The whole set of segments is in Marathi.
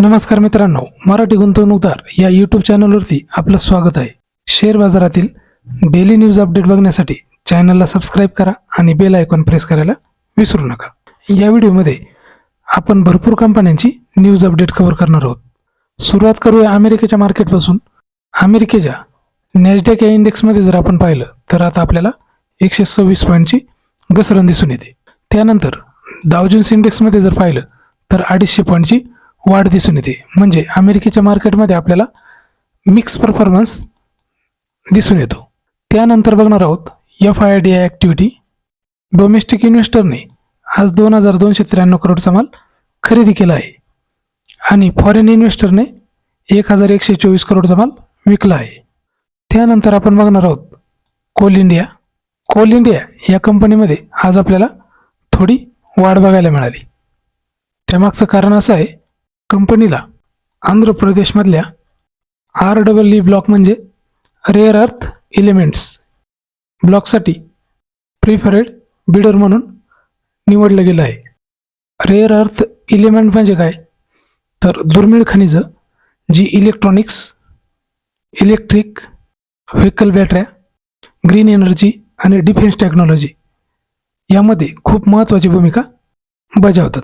नमस्कार मित्रांनो मराठी गुंतवणूकदार या यूट्यूब चॅनलवरती आपलं स्वागत आहे. शेअर बाजारातील डेली न्यूज अपडेट बघण्यासाठी चॅनलला सबस्क्राईब करा आणि बेल आयकॉन प्रेस करायला विसरू नका. या व्हिडिओमध्ये आपण भरपूर कंपन्यांची न्यूज अपडेट कव्हर करणार आहोत. सुरुवात करूया अमेरिकेच्या मार्केटपासून अमेरिकेच्या नॅसडॅक या इंडेक्समध्ये जर आपण पाहिलं तर आता आपल्याला एकशे सव्वीस पॉईंटची घसरण दिसून येते. त्यानंतर डावजन्स इंडेक्समध्ये जर पाहिलं तर अडीचशे पॉईंटची वाढ दिसून येते. म्हणजे अमेरिकेच्या मार्केटमध्ये आपल्याला मिक्स परफॉर्मन्स दिसून येतो. त्यानंतर बघणार आहोत F I D I activity domestic इन्व्हेस्टरने आज दोन हजार दोनशे त्र्याण्णव करोडचा माल खरेदी केला आहे. आणि फॉरेन इन्व्हेस्टरने एक हजार एकशे चोवीस करोडचा माल विकला आहे. त्यानंतर आपण बघणार आहोत कोल इंडिया कोल इंडिया या कंपनीमध्ये आज आपल्याला थोडी वाढ बघायला मिळाली. त्यामागचं कारण असं आहे कंपनीला. आंध्र प्रदेशमधल्या आर डबल ई ब्लॉक म्हणजे रेअर अर्थ एलिमेंट्स ब्लॉकसाठी प्रिफरेड बिडर म्हणून निवडलं गेलं आहे. रेअर अर्थ इलेमेंट म्हणजे काय? तर दुर्मिळ खनिजं जी इलेक्ट्रॉनिक्स इलेक्ट्रिक व्हेकल बॅटऱ्या ग्रीन एनर्जी आणि डिफेन्स टेक्नॉलॉजी यामध्ये खूप महत्त्वाची भूमिका बजावतात.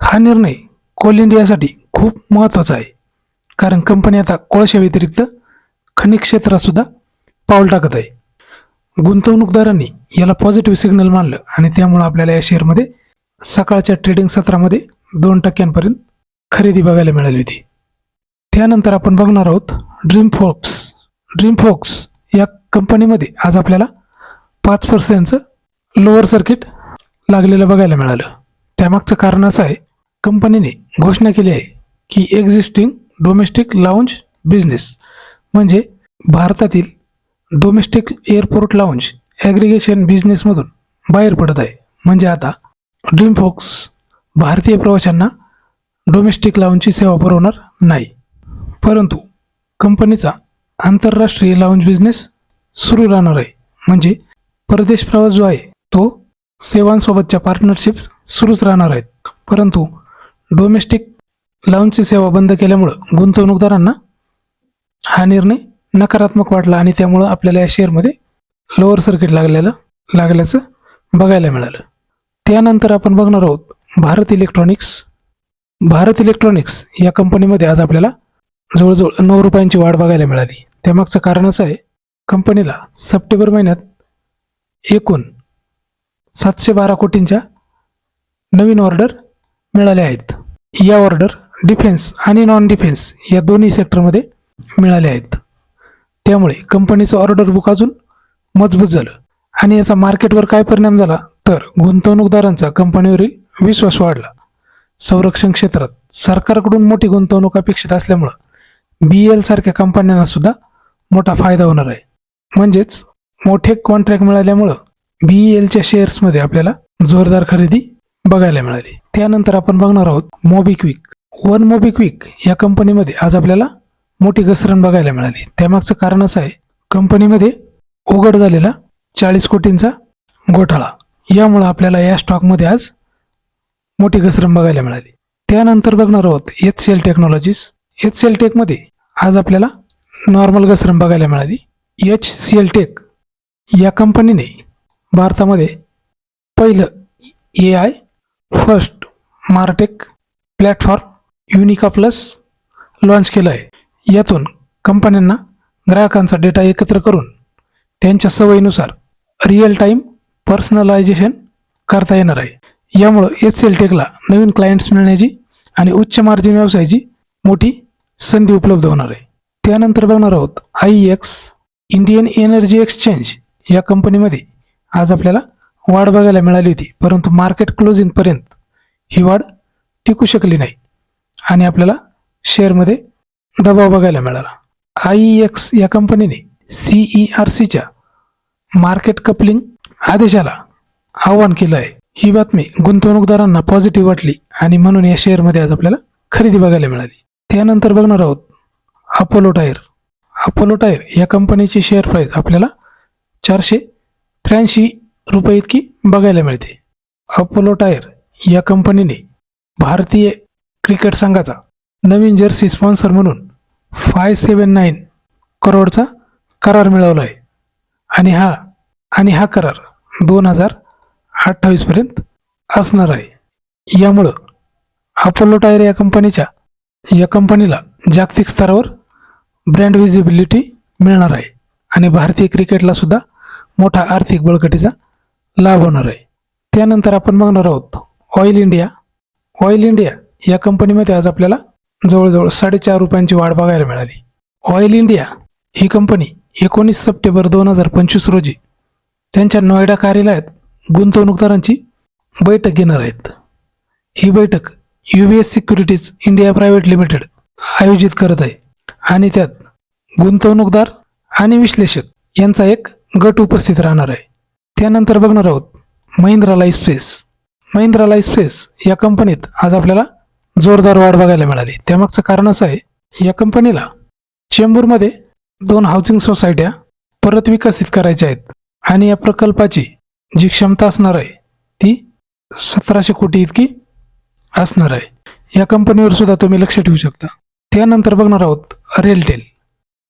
हा निर्णय कोल इंडियासाठी खूप महत्त्वाचा आहे. कारण कंपनी आता कोळशा व्यतिरिक्त खनिज क्षेत्रातसुद्धा पाऊल टाकत आहे. गुंतवणूकदारांनी याला पॉझिटिव्ह सिग्नल मानलं आणि त्यामुळं आपल्याला या शेअरमध्ये सकाळच्या ट्रेडिंग सत्रामध्ये दोन टक्क्यांपर्यंत खरेदी बघायला मिळाली होती. त्यानंतर आपण बघणार आहोत ड्रीम फोक्स ड्रीम फोक्स या कंपनीमध्ये आज आपल्याला पाच पर्सेंटचं लोअर सर्किट लागलेलं बघायला मिळालं. त्यामागचं कारण असं आहे कंपनीने घोषणा केली आहे की एक्झिस्टिंग डोमेस्टिक लाऊंज बिझनेस म्हणजे भारतातील डोमेस्टिक एअरपोर्ट लाऊंज ॲग्रिगेशन बिझनेसमधून बाहेर पडत आहे. म्हणजे आता ड्रीमफॉक्स भारतीय प्रवाशांना डोमेस्टिक लाऊंजची सेवा पुरवणार नाही. परंतु कंपनीचा आंतरराष्ट्रीय लाऊंज बिझनेस सुरू राहणार आहे. म्हणजे परदेश प्रवास जो आहे तो सेवांसोबतच्या पार्टनरशिप्स सुरूच राहणार आहेत. परंतु डोमेस्टिक लाऊंजची सेवा बंद केल्यामुळं गुंतवणूकदारांना हा निर्णय नकारात्मक वाटला आणि त्यामुळं आपल्याला या शेअरमध्ये लोअर सर्किट लागलेलं लागल्याचं बघायला मिळालं. त्यानंतर आपण बघणार आहोत भारत इलेक्ट्रॉनिक्स भारत इलेक्ट्रॉनिक्स या कंपनीमध्ये आज आपल्याला जवळजवळ नऊ रुपयांची वाढ बघायला मिळाली. त्यामागचं कारण असं आहे कंपनीला सप्टेंबर महिन्यात एकूण सातशे बारा कोटींच्या नवीन ऑर्डर मिळाल्या आहेत. या ऑर्डर डिफेन्स आणि नॉन डिफेन्स या दोन्ही सेक्टरमध्ये मिळाल्या आहेत. त्यामुळे कंपनीचं ऑर्डर बुक अजून मजबूत झालं. आणि याचा मार्केटवर काय परिणाम झाला? तर गुंतवणूकदारांचा कंपनीवरील विश्वास वाढला. संरक्षण क्षेत्रात सरकारकडून मोठी गुंतवणूक अपेक्षित असल्यामुळं बी एल सारख्या कंपन्यांना सुद्धा मोठा फायदा होणार आहे. म्हणजेच मोठे कॉन्ट्रॅक्ट मिळाल्यामुळं बी एलच्या शेअर्समध्ये आपल्याला जोरदार खरेदी बघायला मिळाली. त्यानंतर आपण बघणार आहोत मोबिक्विक वन मोबिक्विक या कंपनीमध्ये आज आपल्याला मोठी घसरण बघायला मिळाली. त्यामागचं कारण असं आहे कंपनीमध्ये उघड झालेला चाळीस कोटींचा घोटाळा. यामुळं आपल्याला या स्टॉकमध्ये आज मोठी घसरण बघायला मिळाली. त्यानंतर बघणार आहोत H C L technologies H C L टेकमध्ये आज आपल्याला नॉर्मल घसरण बघायला मिळाली. एच सी एल टेक या कंपनीने भारतामध्ये पहिलं A I first martech platform Unica plus launch केलं आहे यातून कंपन्यांना ग्राहकांचा डेटा एकत्र करून त्यांच्या सवयीनुसार रिअल टाईम पर्सनलायझेशन करता येणार आहे. यामुळं एच सी एल टेकला नवीन क्लायंट्स मिळण्याची आणि उच्च मार्जिन व्यवसायाची मोठी संधी उपलब्ध होणार आहे. त्यानंतर बघणार आहोत I X Indian energy exchange या कंपनीमध्ये आज आपल्याला वाढ बघायला मिळाली होती परंतु मार्केट क्लोजिंगपर्यंत ही वाढ टिकू शकली नाही. आणि आपल्याला शेअरमध्ये दबाव बघायला मिळाला. आय एक्स या कंपनीने सीई आर सीच्या मार्केट कपलिंग आदेशाला आव्हान केलं आहे. ही बातमी गुंतवणूकदारांना पॉझिटिव्ह वाटली आणि म्हणून या शेअरमध्ये आज आपल्याला खरेदी बघायला मिळाली. त्यानंतर बघणार आहोत अपोलो टायर अपोलो टायर या कंपनीची शेअर प्राईस आपल्याला चारशे त्र्याऐंशी रुपये इतकी बघायला मिळते. अपोलो टायर या कंपनीने भारतीय क्रिकेट संघाचा नवीन जर्सी स्पॉन्सर म्हणून फाय सेवन नाईन करोडचा करार मिळवला आहे आणि हा आणि हा करार दोन हजार अठ्ठावीसपर्यंत असणार आहे. यामुळं अपोलो टायर या कंपनीच्या या कंपनीला जागतिक स्तरावर ब्रँड विजिबिलिटी मिळणार आहे. आणि भारतीय क्रिकेटला सुद्धा मोठा आर्थिक बळकटीचा लाभ होणार आहे. त्यानंतर आपण बघणार आहोत ऑइल इंडिया ऑइल इंडिया या कंपनीमध्ये आज आपल्याला जवळजवळ साडेचार रुपयांची वाढ बघायला मिळाली. ऑइल इंडिया ही कंपनी एकोणीस सप्टेंबर दोन हजार पंचवीस रोजी त्यांच्या नोएडा कार्यालयात गुंतवणूकदारांची बैठक घेणार आहेत. ही बैठक U B S securities India private limited आयोजित करत आहे आणि त्यात गुंतवणूकदार आणि विश्लेषक यांचा एक गट उपस्थित राहणार आहे. त्यानंतर बघणार आहोत महिंद्रा लाईफस्पेस महिंद्रा लाईफस्पेस या कंपनीत आज आपल्याला जोरदार वाढ बघायला मिळाली. त्यामागचं कारण असं आहे या कंपनीला चेंबूरमध्ये दोन हाऊसिंग सोसायट्या परत विकसित करायच्या आहेत आणि या प्रकल्पाची जी क्षमता असणार आहे ती सतराशे कोटी इतकी असणार आहे. या कंपनीवर सुद्धा तुम्ही लक्ष ठेवू शकता. त्यानंतर बघणार आहोत रेलटेल.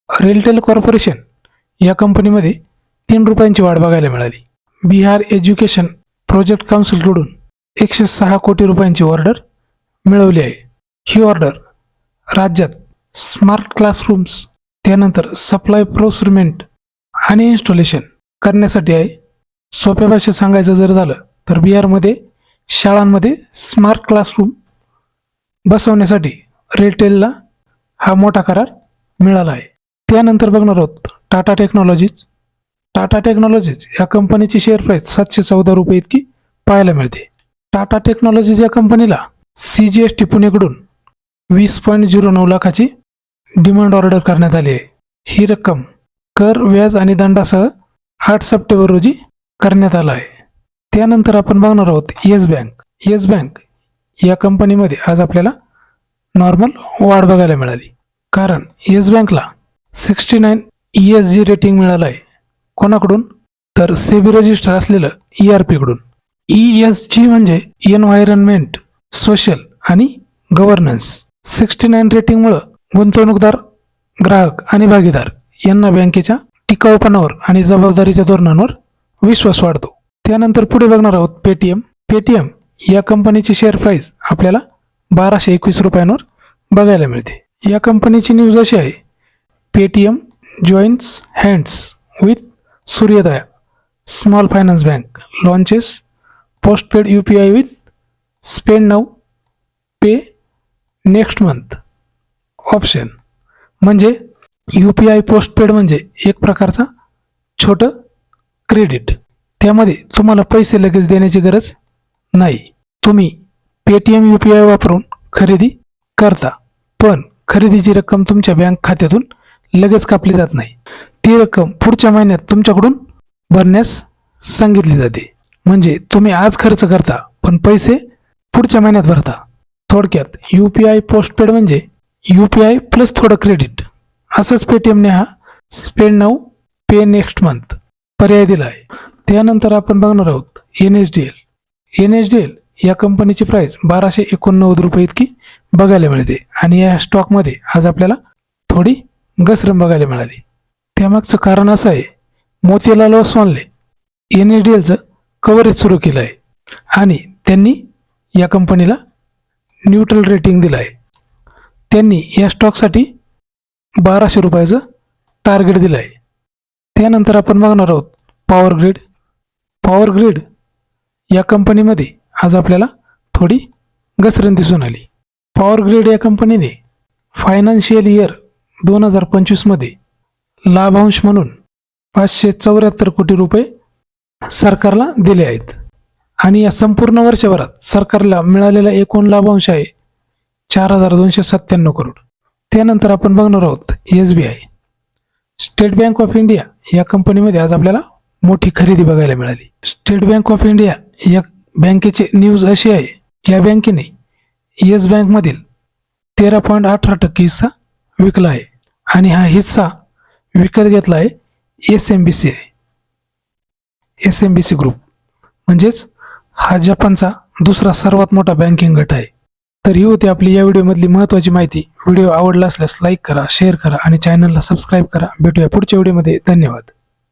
रेलटेल कॉर्पोरेशन या कंपनीमध्ये तीन रुपयांची वाढ बघायला मिळाली. बिहार एज्युकेशन प्रोजेक्ट काउन्सिलकडून एकशे सहा कोटी रुपयांची ऑर्डर मिळवली आहे. ही ऑर्डर राज्यात स्मार्ट क्लासरूम्स त्यानंतर सप्लाय प्रोसुरमेंट आणि इन्स्टॉलेशन करण्यासाठी आहे. सोप्या भाषेत सांगायचं जर झालं तर बिहारमध्ये शाळांमध्ये स्मार्ट क्लासरूम बसवण्यासाठी रेलटेलला हा मोठा करार मिळाला आहे. त्यानंतर बघणार आहोत टाटा टेक्नॉलॉजीज टाटा टेक्नॉलॉजीज या कंपनीची शेअर प्राईस सातशे चौदा रुपये इतकी पाहायला मिळते. टाटा टेक्नॉलॉजीज या कंपनीला सी जी एस टी पुणेकडून वीस पॉईंट झिरो नऊ लाखाची डिमांड ऑर्डर करण्यात आली आहे. ही रक्कम कर व्याज आणि दंडासह आठ सप्टेंबर रोजी करण्यात आला आहे. त्यानंतर आपण बघणार आहोत येस बँक. येस बँक या कंपनीमध्ये आज आपल्याला नॉर्मल वाढ बघायला मिळाली. कारण येस बँकला sixty nine E S G rating मिळालं आहे. कोणाकडून? तर सेबी रजिस्टर असलेलं ई आर पीकडून ई एस जी म्हणजे एन्व्हायरमेंट सोशल आणि गव्हर्नन्स सिक्स्टी नाईन रेटिंगमुळं गुंतवणूकदार ग्राहक आणि भागीदार यांना बँकेच्या टिकाऊपणावर आणि जबाबदारीच्या धोरणांवर विश्वास वाढतो. त्यानंतर पुढे बघणार आहोत पेटीएम पेटीएम या कंपनीची शेअर प्राईस आपल्याला बाराशे एकवीस रुपयांवर बघायला मिळते. या कंपनीची न्यूज अशी आहे. Paytm joins hands with Suryoday small finance bank launches postpaid U P I with spend now pay next month option म्हणजे यू पी आय पोस्टपेड म्हणजे एक प्रकारचा छोटं क्रेडिट त्यामध्ये तुम्हाला पैसे लगेच देण्याची गरज नाही तुम्ही पेटीएम यू पी आय वापरून खरेदी करता पण खरेदीची रक्कम तुमच्या बँक खात्यातून लगेच कापली जात नाही ती रक्कम पुढच्या महिन्यात तुमच्याकडून भरण्यास सांगितली जाते. म्हणजे तुम्ही आज खर्च करता पण पैसे पुढच्या महिन्यात भरता. थोडक्यात यू पी आय पोस्टपेड म्हणजे यू पी आय प्लस थोडं क्रेडिट असंच पेटीएमने हा spend now pay next month पर्याय दिला आहे. त्यानंतर आपण बघणार आहोत N H D L N H D L या कंपनीची प्राईस बाराशे एकोणनव्वद रुपये इतकी बघायला मिळते. आणि या स्टॉकमध्ये आज आपल्याला थोडी घसरण बघायला मिळाली. त्यामागचं कारण असं आहे मोतीलाल ओसवानले एन एच डी एलचं कव्हरेज सुरू केलं आहे आणि त्यांनी या कंपनीला न्यूट्रल रेटिंग दिलं आहे त्यांनी या स्टॉकसाठी बाराशे रुपयाचं टार्गेट दिलं आहे त्यानंतर आपण बघणार आहोत पॉवर ग्रीड पॉवर ग्रीड या कंपनीमध्ये आज आपल्याला थोडी घसरण दिसून आली. पॉवर ग्रीड या कंपनीने फायनान्शियल इयर दोन हजार पंचवीसमध्ये लाभांश म्हणून पाचशे चौऱ्याहत्तर कोटी रुपये सरकारला दिले आहेत. आणि या संपूर्ण वर्षभरात सरकारला मिळालेला एकूण लाभांश आहे चार हजार दोनशे सत्त्याण्णव करोड. त्यानंतर आपण बघणार आहोत S B I. State Bank of India या कंपनीमध्ये आज आपल्याला मोठी खरेदी बघायला मिळाली. स्टेट बँक ऑफ इंडिया या बँकेची न्यूज अशी आहे या बँकेने येस बँकमधील तेरा पॉईंट अठरा टक्के हिस्सा विकला आहे. आणि हा हिस्सा विकत घेतला आहे एस एम बी सी आहे S M B C group म्हणजेच हा जपानचा दुसरा सर्वात मोठा बँकिंग गट आहे. तर ही होती आपली या व्हिडिओमधली महत्त्वाची माहिती. व्हिडिओ आवडला असल्यास लाईक करा शेअर करा आणि चॅनलला सबस्क्राईब करा. भेटूया पुढच्या व्हिडिओमध्ये. धन्यवाद.